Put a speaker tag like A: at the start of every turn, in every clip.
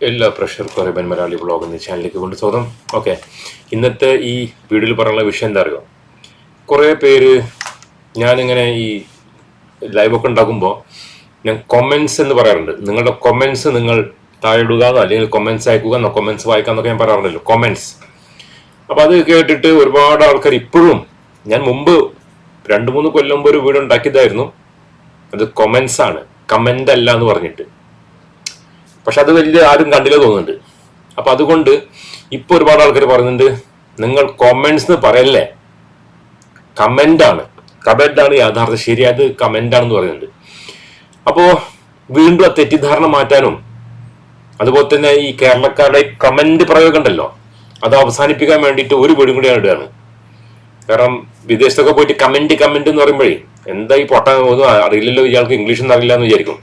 A: എല്ലാ പ്രഷർ അറിയാൻ മലയാളി ബ്ലോഗ് എന്ന ചാനലിലേക്ക് കൊണ്ട് സ്വാഗതം. ഓക്കെ ഇന്നത്തെ ഈ വീഡിയോയിൽ പറയാനുള്ള വിഷയം എന്താ അറിയോ? കുറേ പേര് ഞാനിങ്ങനെ ഈ ലൈവൊക്കെ ഉണ്ടാക്കുമ്പോൾ ഞാൻ കൊമൻസ് എന്ന് പറയാറുണ്ട്. നിങ്ങളുടെ കൊമൻസ് നിങ്ങൾ താഴെടുക അല്ലെങ്കിൽ കൊമൻസ് അയക്കുക എന്നോ കൊമൻസ് വായിക്കാന്നൊക്കെ ഞാൻ പറയാറുണ്ടല്ലോ. കൊമൻസ് അപ്പോൾ അത് കേട്ടിട്ട് ഒരുപാട് ആൾക്കാർ ഇപ്പോഴും ഞാൻ മുമ്പ് രണ്ട് മൂന്ന് കൊല്ലം മുമ്പ് ഒരു വീഡിയോ ഉണ്ടാക്കിയതായിരുന്നു. അത് കൊമൻസ് ആണ്. കമന്റ് അല്ല എന്ന് പറഞ്ഞിട്ട്. പക്ഷെ അത് വലിയ ആരും കണ്ടില്ല തോന്നുന്നുണ്ട്. അപ്പൊ അതുകൊണ്ട് ഇപ്പൊ ഒരുപാട് ആൾക്കാർ പറയുന്നുണ്ട് നിങ്ങൾ കൊമന്റ്സ് എന്ന് പറയല്ലേ? കമന്റ് ആണ്. കമന്റ് ആണ് യാഥാർത്ഥ ശരിയായത് കമന്റ് ആണെന്ന് പറയുന്നുണ്ട്. അപ്പോ വീണ്ടും ആ തെറ്റിദ്ധാരണ മാറ്റാനും അതുപോലെ തന്നെ ഈ കേരളക്കാരുടെ കമന്റ് പ്രയോഗം ഉണ്ടല്ലോ അത് അവസാനിപ്പിക്കാൻ വേണ്ടിയിട്ട് ഒരു വീടും കൂടി ഇടുകയാണ്. കാരണം വിദേശത്തൊക്കെ പോയിട്ട് കമന്റ് കമന്റ് എന്ന് പറയുമ്പോഴേ എന്താ ഈ പൊട്ടാൻ ഒന്നും അറിയില്ലല്ലോ ഇയാൾക്ക് ഇംഗ്ലീഷ് ഒന്നും അറിയില്ല എന്ന് വിചാരിക്കും.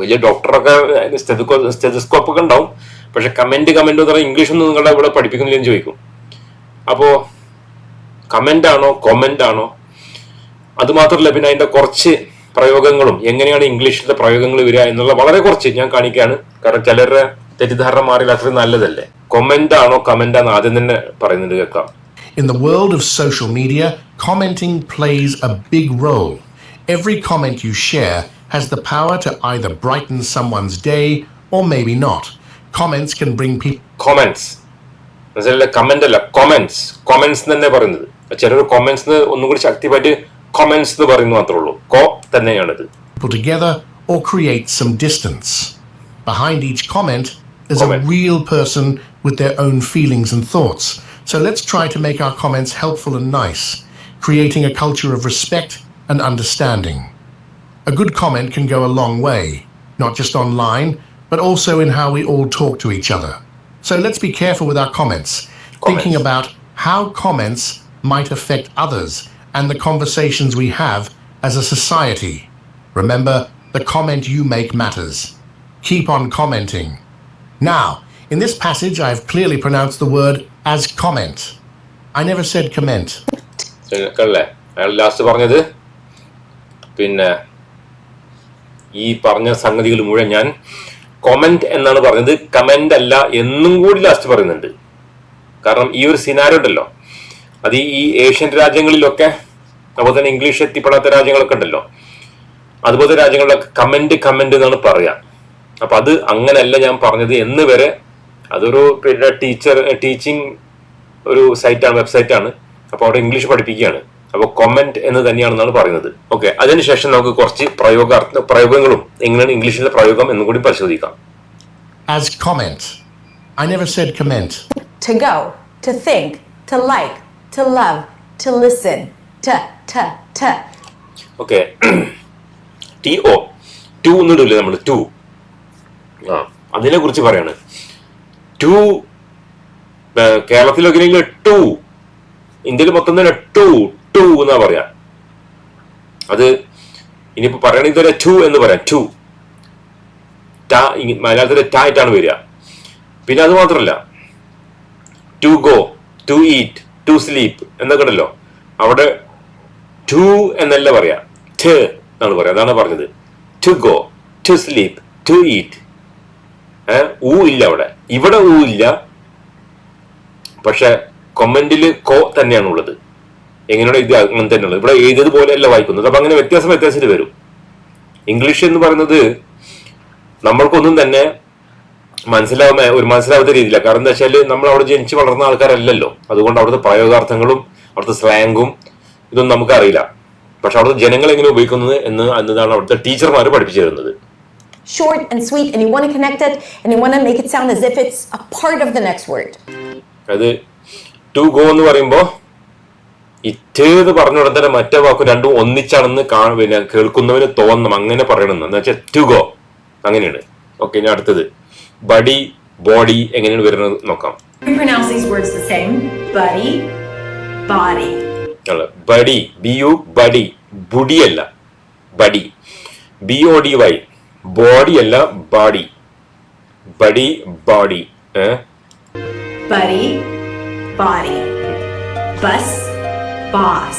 A: വലിയ ഡോക്ടറൊക്കെ സ്റ്റെതിസ്കോപ്പ് ഒക്കെ ഉണ്ടാവും. പക്ഷെ കമന്റ് കമന്റ് എന്ന് ഇംഗ്ലീഷ് ഒന്നും നിങ്ങളെ ഇവിടെ പഠിപ്പിക്കുന്നില്ലെന്ന് ചോദിക്കും. അപ്പോ കമന്റ് ആണോ കൊമന്റ് ആണോ? അത് മാത്രമല്ല പിന്നെ അതിന്റെ കുറച്ച് പ്രയോഗങ്ങളും എങ്ങനെയാണ് ഇംഗ്ലീഷിലെ പ്രയോഗങ്ങൾ വരിക എന്നുള്ള വളരെ കുറച്ച് ഞാൻ കാണിക്കുകയാണ്. കാരണം ചിലരുടെ തെറ്റിദ്ധാരണ മാറിയാൽ അത്രയും നല്ലതല്ലേ? കൊമന്റ് ആണോ കമന്റ് ആണോ? ആദ്യം തന്നെ പറയുന്നുണ്ട് കേൾക്കാം.
B: In the world of social media, commenting plays a big role. Every comment you share has the power to either brighten someone's day or maybe not. Comments can bring people
A: comments മനസ്സിലായില്ല comment അല്ല comments comments തന്നെ പറയുന്നത് ചിലർ comments ഒന്നും കൂടി ശക്തിയായിട്ട് comments എന്ന് പറയുന്നു മാത്രമേ ഉള്ളൂ കോ തന്നെയാണിത്
B: together or create some distance. Behind each comment, there's
A: Comment.
B: a real person with their own feelings and thoughts. So let's try to make our comments helpful and nice, creating a culture of respect and understanding. A good comment can go a long way, not just online, but also in how we all talk to each other. So let's be careful with our comments, thinking
A: Comments.
B: about how comments might affect others and the conversations we have as a society. Remember, the comment you make matters. Keep on commenting. Now, in this passage, I've clearly pronounced the word as comment. I never said comment.
A: കണ്ടല്ലേ അയാൾ last പറഞ്ഞത് പിന്നെ ഈ പറഞ്ഞ സംഗതികൾ മുഴുവൻ ഞാൻ comment എന്നാണ് പറഞ്ഞത്. കമന്റ് അല്ല എന്നും കൂടി ലാസ്റ്റ് പറയുന്നുണ്ട്. കാരണം ഈ ഒരു സിനാരോ ഉണ്ടല്ലോ. അത് ഈ- ഏഷ്യൻ രാജ്യങ്ങളിലൊക്കെ അതുപോലെ തന്നെ ഇംഗ്ലീഷ് എത്തിപ്പെടാത്ത രാജ്യങ്ങളൊക്കെ ഉണ്ടല്ലോ. അതുപോലത്തെ രാജ്യങ്ങളിലൊക്കെ കമന്റ് കമന്റ് എന്നാണ് പറയാ. അപ്പൊ അത് അങ്ങനെയല്ല ഞാൻ പറഞ്ഞത് എന്ന് വരെ അതൊരു ടീച്ചർ ടീച്ചിങ് ഒരു സൈറ്റാണ് വെബ്സൈറ്റാണ് ആണ്. അപ്പൊ അവിടെ ഇംഗ്ലീഷ് പഠിപ്പിക്കുകയാണ്. അപ്പോൾ കൊമന്റ് എന്ന് തന്നെയാണെന്നാണ് പറയുന്നത്. ഓക്കെ അതിനുശേഷം നമുക്ക് കുറച്ച് പ്രയോഗാർത്ഥ പ്രയോഗങ്ങളും എങ്ങനെയാണ് ഇംഗ്ലീഷിലെ പ്രയോഗം എന്നും കൂടി പരിശോധിക്കാം.
B: As comment. I never said comment.
C: to go, to think, to like, to love, to listen, to, to, to.
A: Okay T O to എന്നിടില്ലേ നമ്മൾ ടു ആ അതിനെ കുറിച്ച് പറയാണ്. ടു കേരളത്തിലൊക്കെ ടു ഇന്ത്യയിൽ മൊത്തം തന്നെ ടു ടു എന്നാ പറയാ. അത് ഇനിയിപ്പോ പറയണെങ്കിൽ ഒരു ടു എന്ന് പറയാം. ടു. മലയാളത്തിലെ ടാ ആയിട്ടാണ് വരിക. പിന്നെ അത് മാത്രമല്ല to go to eat to sleep എന്നൊക്കെ ഉണ്ടല്ലോ. അവിടെ ടു എന്നല്ല പറയാ. ട് എന്നാണ് പറയാ. അതാണ് പറഞ്ഞത്. To go to sleep to eat. ഊ ഇല്ല അവിടെ. ഇവിടെ ഊ ഇല്ല. പക്ഷെ കൊമന്റിൽ കോ തന്നെയാണ് ഉള്ളത് എങ്ങനെയാണ് ഇത് അങ്ങനെ തന്നെയുള്ളത്. ഇവിടെ എഴുതിയത് പോലെയല്ല വായിക്കുന്നത്. അപ്പൊ അങ്ങനെ വ്യത്യാസം വ്യത്യാസത്തിൽ വരും. ഇംഗ്ലീഷ് എന്ന് പറയുന്നത് നമ്മൾക്കൊന്നും തന്നെ മനസ്സിലാവുന്ന ഒരു മനസ്സിലാവാത്ത രീതിയില്ല. കാരണം എന്താ വെച്ചാൽ നമ്മൾ അവിടെ ജനിച്ച് വളർന്ന ആൾക്കാരല്ലല്ലോ. അതുകൊണ്ട് അവിടുത്തെ പ്രയോഗാർത്ഥങ്ങളും അവിടുത്തെ സ്ലാങ്ങും ഇതൊന്നും നമുക്കറിയില്ല. പക്ഷെ അവിടുത്തെ ജനങ്ങൾ എങ്ങനെ ഉപയോഗിക്കുന്നത് എന്ന് എന്നതാണ് അവിടുത്തെ ടീച്ചർമാർ പഠിപ്പിച്ചു തരുന്നത്.
C: Short and sweet, and you want to connect it, and you want to make it sound as if it's a part of the next word.
A: അത് ടു ഗോ എന്ന് പറയുമ്പോൾ ഇറ്റേത് പറഞ്ഞ ഉടൻ തന്നെ മറ്റേ വാക്ക് രണ്ടും ഒന്നിച്ചാണെന്ന് കാ പിന്നെ കേൾക്കുന്നവന് തോന്നണം. അങ്ങനെ പറയണമെന്ന്. എന്ന് വെച്ചാൽ ടു ഗോ അങ്ങനെയാണ്. ഓക്കെ ഇനി അടുത്തത്. ബഡി ബോഡി എങ്ങനെയാണ് വരുന്നത് നോക്കാം.
D: We pronounce these words the same. Buddy, body.
A: Buddy B U buddy ബുഡിയല്ല buddy B O D Y body അല്ല ബാഡി ബഡി ബോഡി ഏഹ്
D: Boss.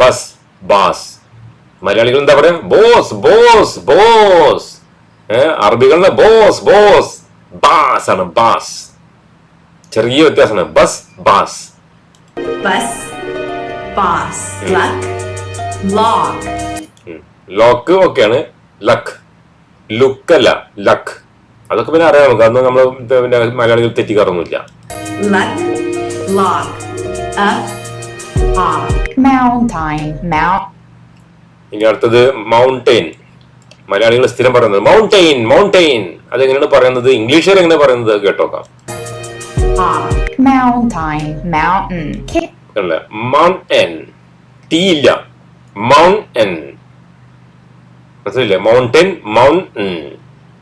A: ബസ് ബാസ് മലയാളികൾ എന്താ പറയാ? ബോസ് ബോസ് ബോസ് അറബികളുടെ ബോസ് ബോസ് ബാസ് ആണ് ബാസ് ചെറിയ വ്യത്യാസമാണ്.
D: Bus boss bus. Luck. Log.
A: Lock ഓക്കെയാണ് ലക്ക് ലുക്ക് അല്ല ലക്ക് അതൊക്കെ പിന്നെ അറിയാം നമുക്ക്. അന്ന് നമ്മൾ പിന്നെ മലയാളികൾ തെറ്റിക്കാറൊന്നുമില്ല.
C: Mount.
A: ഇനി അടുത്തത് മൗണ്ടെയിൻ മലയാളികൾ സ്ഥിരം പറയുന്നത് മൗണ്ടെയിൻ മൗണ്ടെയിൻ അതെങ്ങനെയാണ് പറയുന്നത്? ഇംഗ്ലീഷിൽ എങ്ങനെ പറയുന്നത്? കേട്ടോക്കാം.
C: കിറ്റൻ.
A: അല്ല? മൗണ്ടൻ ടീ ഇല്ല മൗണ്ടൻ മനസ്സിലില്ലേ മൗണ്ടൻ മൗണ്ടൻ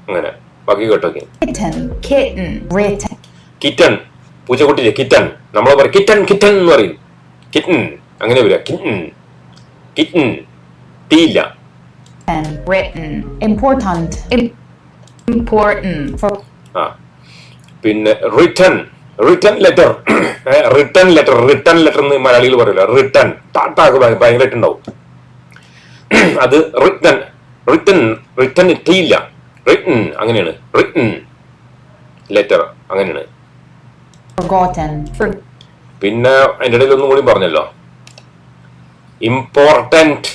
A: അങ്ങനെ. ബാക്കി കേട്ടോക്കെ.
C: Kitten. Kitten. Written.
A: കിറ്റൺ പൂച്ചക്കുട്ടിയില്ലേ? കിറ്റൺ നമ്മൾ പറയും കിറ്റൻ കിറ്റൻ എന്ന് പറയും. കിറ്റൺ അങ്ങനെ വരിക. കിറ്റൻ കിറ്റൻ ടീ ഇല്ല
C: Written. Important. Important. For.
A: ആ. പിന്നെ written written letter written letter written letter എന്ന് മലയാളികൾ പറയില്ല റിട്ടൺ ടാട്ടാക്ക് ഭയങ്കരമായിട്ട് ഉണ്ടാവും അത് റിട്ടൺ റിട്ടൺ റിട്ടൺ ടി ഇല്ല റിട്ടൺ അങ്ങനെയാണ്. റിട്ടൺ ലെറ്റർ അങ്ങനെയാണ്.
C: Forgotten. For.
A: പിന്നെ അതിന്റെ ഇടയിൽ ഒന്നും കൂടി പറഞ്ഞല്ലോ important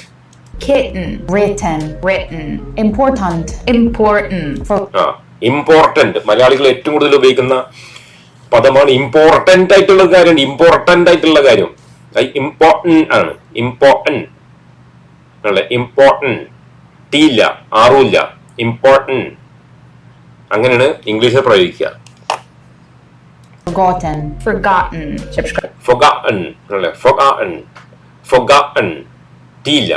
C: Kitten. Written. Written. Important. Important. For.
A: ആ ഇമ്പോർട്ടന്റ് മലയാളികൾ ഏറ്റവും കൂടുതൽ ഉപയോഗിക്കുന്ന പദമാണ് ഇമ്പോർട്ടന്റ് ആയിട്ടുള്ള കാര്യം ഇമ്പോർട്ടന്റ് ആയിട്ടുള്ള കാര്യം ഇമ്പോർട്ടന്റ് ആണ് ഇമ്പോർട്ടന്റ് അല്ലെ ഇമ്പോർട്ടന്റ് ടീ ഇല്ല ആറുമില്ല ഇമ്പോർട്ടന്റ് അങ്ങനെയാണ് ഇംഗ്ലീഷിൽ പ്രയോഗിക്കുക
C: Forgotten. Forgotten. Subscribe.
A: Forgotten. അല്ലെ Forgotten. ഫൊഗാൻ ടി ഇല്ല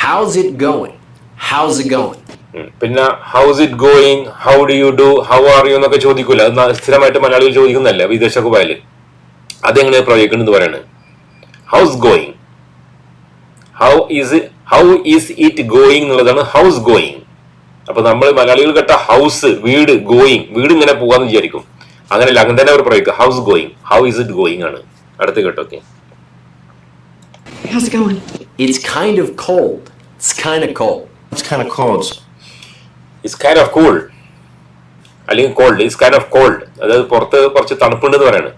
E: How's it going? How's it going?
A: ഉം. പിന്നെ how's it going how do you do how are you എന്നൊക്കെ ചോദിക്കൂല അത് ന- സ്ഥിരമായിട്ട് മലയാളികൾ ചോദിക്കുന്നതല്ല വിദേശമൊക്കെ പോയാൽ അതെങ്ങനെ പ്രയോഗിക്കുന്നത് പറയണത് how's going how is how is it going എന്നുള്ളതാണ് ഹൗസ് ഗോയിങ് അപ്പൊ നമ്മൾ മലയാളികൾ കേട്ട ഹൗസ് വീട് ഗോയിങ് വീട് ഇങ്ങനെ പോകാന്ന് വിചാരിക്കും അങ്ങനെയല്ല അങ്ങനെ തന്നെ അവർ പ്രയോഗിക്കുക how's going how is it going ആണ്. അടുത്ത കേട്ടോക്കെ
F: How's it going?
E: It's kind of cold. It's kind of cold.
G: It's kind of cold.
A: It's kind of cool അല്ലെങ്കിൽ cold it's kind of cold അതായത് പുറത്ത് കുറച്ച് തണുപ്പുണ്ട് എന്ന് പറയാണ്.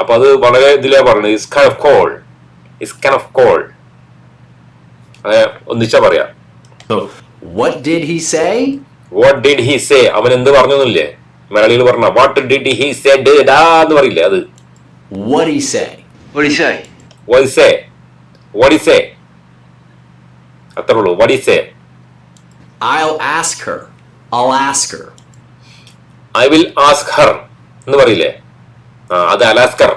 A: അപ്പൊ അത് വളരെ ഇതിലാ പറയുന്നത് is kind of cold is kind of cold അങ്ങനെ ഒന്നിച്ചാ പറയാ.
G: So,
E: did he say
A: say? What did he say അവൻ എന്ത് പറഞ്ഞൊന്നുമില്ലേ? മലയാളികൾ പറഞ്ഞ വാട്ട് ഡിഡ് ഹി സെഡ് ഡാ എന്ന് പറയില്ലേ അത്
E: What'd he say?
G: what do you say?
A: What say what say അത്രേ ഉള്ളൂ what say
E: I'll ask her. I'll ask her.
A: I will ask her എന്ന് പറയില്ലേ ആ അത് അലാസ്കർ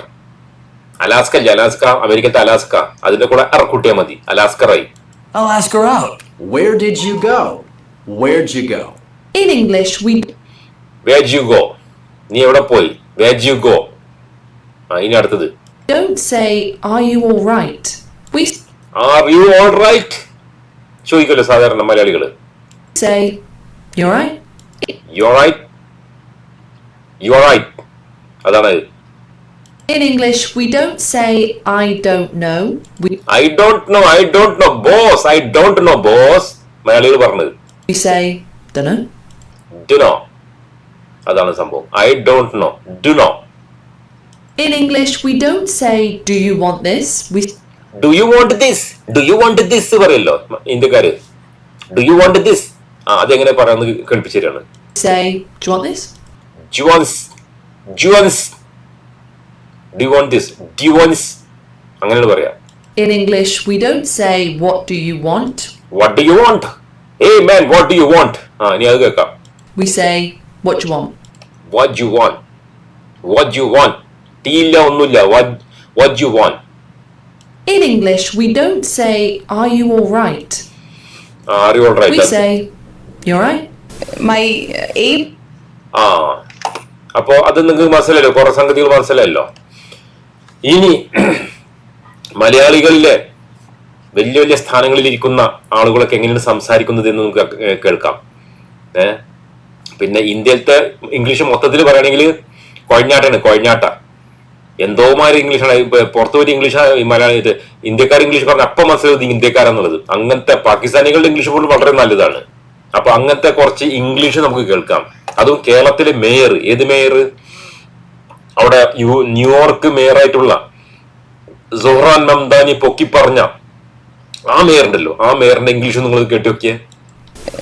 A: അലാസ്ക അല്ല അലാസ്ക അമേരിക്കത്തെ അലാസ്ക അതിന്റെ കൂടെ അർ കൂട്ടിയാൽ മതി അലാസ്കറായി
G: I'll ask her out.
E: Where did you go? Where'd you go?
F: In English, we
A: വേജ് യു ഗോ നീ എവിടെ പോയി വേർ യു ഗോ ആ ഇനി അടുത്തത്
F: don't say, Are you right We
A: are you all right ചോദിക്കല്ലോ സാധാരണ മലയാളികൾ
F: say, you're alright?
A: You right you right അതാണ്
F: In English, we don't say, I don't know. We,
A: I don't know, I don't know, boss, I don't know, boss. മലയാളികൾ പറഞ്ഞത്
F: we say, don't
A: know. Dunno അതാണ് സംഭവം. I don't know dunno
F: in English we don't say, do you want this? We
A: do you want this do you want this പറയല്ലോ. ഇന്ത്യക്കാര്. Do you want this ആ അതെങ്ങനെ പറയാന്ന് കേൾപ്പിച്ചു തരാണ്.
F: Say, Do you want this?
A: ജുവൻസ് ജുവൻസ് do want this ഡ്യുവൻസ് അങ്ങനെയാണ് പറയാ.
F: In English we don't say, what do you want?
A: What do you want eh man what do you want ആ ഇനി അത് കേൾക്കാം.
F: We say, What do you want?
A: What you want what you want T ഇല്ല ഒന്നുമില്ല what you want
F: In English, we don't say, Are you alright?
A: Are you all
F: We
A: right
F: say, You alright?
C: My uh, aim.
A: ആ. അപ്പോ അത് നിങ്ങൾക്ക് മനസ്സിലായല്ലോ. കുറെ സംഗതികൾ മനസ്സിലായല്ലോ. ഇനി മലയാളികളിലെ വലിയ വലിയ സ്ഥാനങ്ങളിൽ ഇരിക്കുന്ന ആളുകളൊക്കെ എങ്ങനെയാണ് സംസാരിക്കുന്നത് എന്ന് നമുക്ക് കേൾക്കാം. ഏ? പിന്നെ ഇന്ത്യയിലത്തെ ഇംഗ്ലീഷ് മൊത്തത്തിൽ പറയുകയാണെങ്കിൽ കൊഴഞ്ഞാട്ടാണ് കൊഴഞ്ഞാട്ട. എന്തോമാര് ഇംഗ്ലീഷാണ് പുറത്തു പോയി ഇംഗ്ലീഷ് മലയാളി ഇത് ഇന്ത്യക്കാർ ഇംഗ്ലീഷ് പറഞ്ഞ അപ്പം മനസ്സിലായത് ഇന്ത്യക്കാരെന്നുള്ളത്. അങ്ങനത്തെ പാകിസ്ഥാനികളുടെ ഇംഗ്ലീഷ് പോലും വളരെ നല്ലതാണ്. അപ്പൊ അങ്ങനത്തെ കുറച്ച് ഇംഗ്ലീഷ് നമുക്ക് കേൾക്കാം. അതും കേരളത്തിലെ മേയർ ഏത് മേയർ? അവിടെ യു ന്യൂയോർക്ക് മേയറായിട്ടുള്ള സൊഹ്റാൻ മംദാനി പൊക്കി പറഞ്ഞ ആ മേയറുണ്ടല്ലോ. ആ മേയറിന്റെ ഇംഗ്ലീഷ് നിങ്ങൾ കേട്ടു നോക്കിയേ.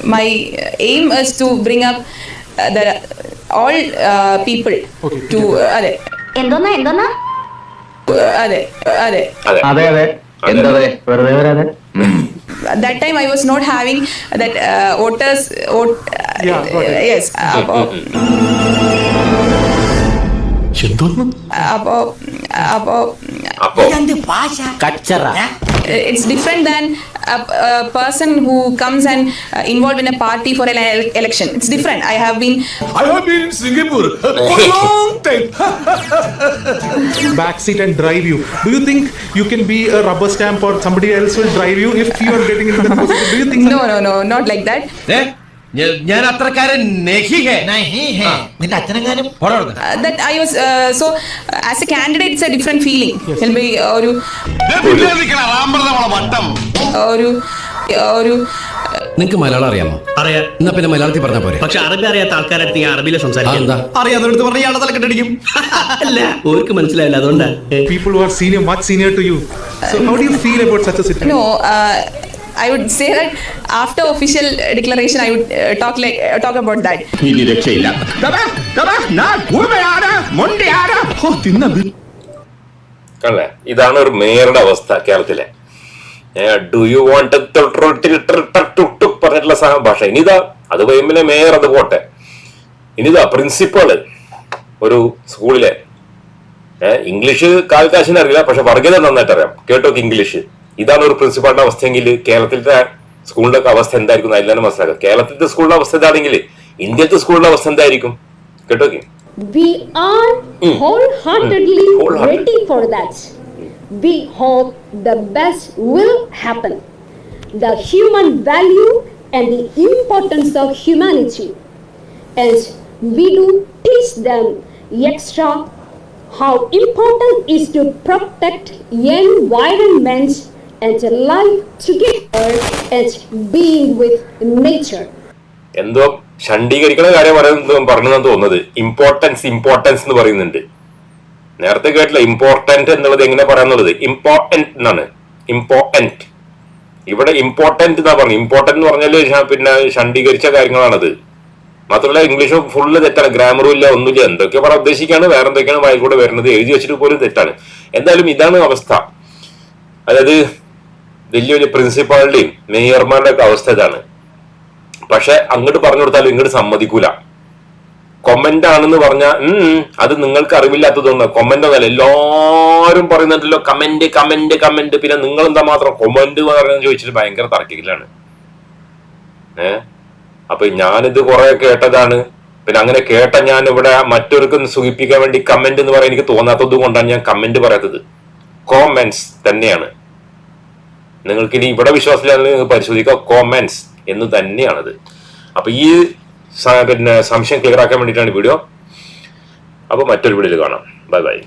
H: My aim is to bring up uh, the all uh, people to അതെ
D: എന്തോന്നാ എന്തോന്നാ
H: അതെ അതെ
A: അതെ
G: അതെ അതെ എന്താ വെറുതെ വരാതെ
H: that time I was not having that uh, voters vote uh, yes അപ്പോ അപ്പോ അപ്പോ
A: അപ്പോ
E: Kachara.
H: It's different than a, a person who comes and uh, involved in a party for an ele- election it's different I have been
I: I have been in Singapore for a long time.
J: back seat and drive you. Do you think you can be a rubber stamp or somebody else will drive you if you are getting into that position? Do you think
H: no no no not like that
G: ഞാൻ അത്രക്കാരൻ നിന്റെ അച്ഛനെങ്ങാനും
H: that I was so as a candidate it's a different feeling. It'll be ഒരു ഒരു ഒരു
K: നിങ്ങക്ക് മലയാളം അറിയാമോ?
G: അറിയാം.
K: എന്നാ പിന്നെ മലയാളത്തിൽ പറഞ്ഞ പോലെ
G: പക്ഷെ അറബി അറിയാത്ത ആൾക്കാരടുത്ത് ഞാൻ അറബിയിൽ സംസാരിക്കാം? അറിയാത്തടുത്ത് പറഞ്ഞ ഇയാളെ തലക്കെട്ടടിക്കും അല്ല ഓർക്ക് മനസ്സിലായില്ല അതുകൊണ്ടാ.
J: People who senior much senior to you so how do you feel about such a situation?
H: no I would say that after official declaration I would uh, talk like uh, talk about that.
I: ഇനി രക്ഷയില്ല.
A: കണ്ടേ ഇതാണ് ഒരു മേയറുടെ അവസ്ഥ കേരളത്തിലെ. Do you want പറഞ്ഞിട്ടുള്ള സാ- ഭാഷ. ഇനിതാ അത് കഴിയുമ്പോൾ മേയർ അത് പോട്ടെ. ഇനിതാ പ്രിൻസിപ്പൾ ഒരു സ്കൂളിലെ ഇംഗ്ലീഷ് കാൽക്കാശിനറിയില്ല പക്ഷെ വർഗീയത നന്നായിട്ട് അറിയാം. കേട്ടോക്ക് ഇംഗ്ലീഷ്. ഇതാണ് ഒരു പ്രിൻസിപ്പാളിന്റെ അവസ്ഥയെങ്കിൽ കേരളത്തിലെ സ്കൂളിന്റെ അവസ്ഥ എന്തായിരിക്കും എല്ലാവരും മനസ്സിലാക്കാം കേരളത്തിലെ സ്കൂളിന്റെ അവസ്ഥ എന്താണെങ്കിൽ ഇന്ത്യത്തെ സ്കൂളിന്റെ അവസ്ഥ എന്തായിരിക്കും? കേട്ടോ
D: we are whole
A: heartedly
D: ready for that we hope the best will happen the human value and the importance of humanity and we do teach them extra how important is to protect environment and life together and being with nature.
A: എന്തോ ഷണ്ടീകരിക്കുന്ന കാര്യം പറയുന്നത് പറഞ്ഞതെന്ന് തോന്നുന്നത്. Importance importance എന്ന് പറയുന്നുണ്ട്. നേരത്തെ കേട്ടില്ല important എന്നുള്ളത് എങ്ങനെ പറയാന്നുള്ളത്? ഇമ്പോർട്ടന്റ് എന്നാണ്. ഇമ്പോർട്ടന്റ് ഇവിടെ ഇമ്പോർട്ടന്റ് എന്നാ പറഞ്ഞു ഇമ്പോർട്ടന്റ് എന്ന് പറഞ്ഞാൽ ഷ- പിന്നെ ഷണ്ടീകരിച്ച കാര്യങ്ങളാണത്. മാത്രമല്ല ഇംഗ്ലീഷ് ഫുള്ള് തെറ്റാണ്. ഗ്രാമറും ഇല്ല ഒന്നുമില്ല. എന്തൊക്കെ പറയാൻ ഉദ്ദേശിക്കാണ് വേറെ എന്തൊക്കെയാണ് വായിൽ കൂടെ വരുന്നത്? എഴുതി വെച്ചിട്ട് പോലും തെറ്റാണ്. എന്തായാലും ഇതാണ് അവസ്ഥ. അതായത് വലിയ വലിയ പ്രിൻസിപ്പാളുടെയും മേയർമാരുടെ ഒക്കെ അവസ്ഥ ഇതാണ്. പക്ഷെ അങ്ങോട്ട് പറഞ്ഞു കൊടുത്താലും ഇങ്ങോട്ട് സമ്മതിക്കൂല. കൊമന്റ് ആണെന്ന് പറഞ്ഞാൽ അത് നിങ്ങൾക്ക് അറിവില്ലാത്തതുകൊണ്ട് കൊമന്റ് ഒന്നല്ല എല്ലാരും പറയുന്നുണ്ടല്ലോ കമന്റ് കമന്റ് കമന്റ് പിന്നെ നിങ്ങൾ എന്താ മാത്രം കൊമന്റ് പറയുന്നത് ചോദിച്ചിട്ട് ഭയങ്കര തർക്കിക്കലാണ്. ഏ? അപ്പൊ ഞാനിത് കുറെ കേട്ടതാണ്. പിന്നെ അങ്ങനെ കേട്ട ഞാൻ ഇവിടെ മറ്റൊരുക്കും സുഖിപ്പിക്കാൻ വേണ്ടി കമന്റ് എന്ന് പറയാൻ എനിക്ക് തോന്നാത്തത് കൊണ്ടാണ് ഞാൻ കമന്റ് പറയാത്തത്. കോമെന്റ്സ് തന്നെയാണ്. നിങ്ങൾക്ക് ഇനി ഇവിടെ വിശ്വാസമില്ലാതെ നിങ്ങൾക്ക് പരിശോധിക്കുക. കോമെന്റ്സ് എന്ന് തന്നെയാണത്. അപ്പൊ ഈ പിന്നെ സംശയം ക്ലിയർ ആക്കാൻ വേണ്ടിയിട്ടാണ് വീഡിയോ അപ്പൊ മറ്റൊരു വീഡിയോയിൽ കാണാം. Bye bye